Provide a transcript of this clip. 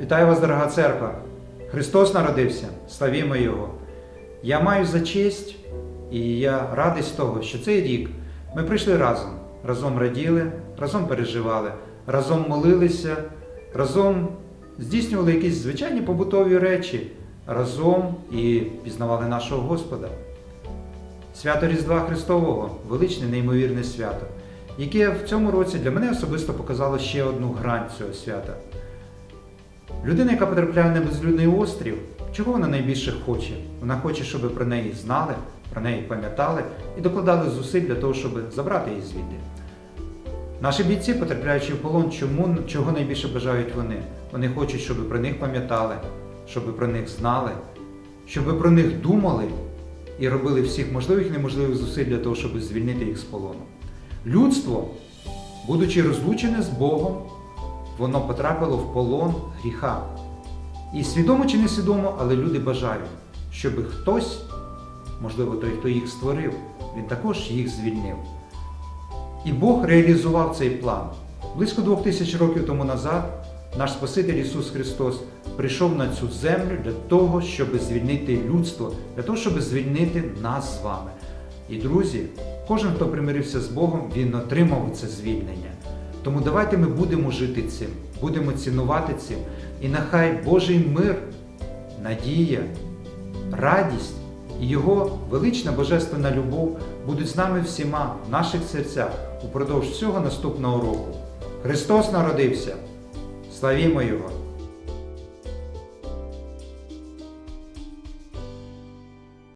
Вітаю вас, дорога церква! Христос народився, славімо Його! Я маю за честь і я радий з того, що цей рік ми прийшли разом, разом раділи, разом переживали, разом молилися, разом здійснювали якісь звичайні побутові речі, разом і пізнавали нашого Господа. Свято Різдва Христового величне, неймовірне свято, яке в цьому році для мене особисто показало ще одну грань цього свята. Людина, яка потрапляє на безлюдний острів, чого вона найбільше хоче? Вона хоче, щоб про неї знали, про неї пам'ятали і докладали зусиль для того, щоб забрати її звідти. Наші бійці, потрапляючи в полон, чому, чого найбільше бажають вони? Вони хочуть, щоб про них пам'ятали, щоб про них знали, щоб про них думали і робили всіх можливих і неможливих зусиль для того, щоб звільнити їх з полону. Людство, будучи розлучене з Богом, воно потрапило в полон гріха. І свідомо чи несвідомо, але люди бажають, щоб хтось, можливо, той, хто їх створив, він також їх звільнив. І Бог реалізував цей план. Близько двох тисяч років тому назад наш Спаситель Ісус Христос прийшов на цю землю для того, щоб звільнити людство, для того, щоб звільнити нас з вами. І друзі, кожен, хто примирився з Богом, він отримав це звільнення. Тому давайте ми будемо жити цим, будемо цінувати цим. І нехай Божий мир, надія, радість і Його велична божественна любов будуть з нами всіма в наших серцях упродовж всього наступного року. Христос народився! Славімо Його!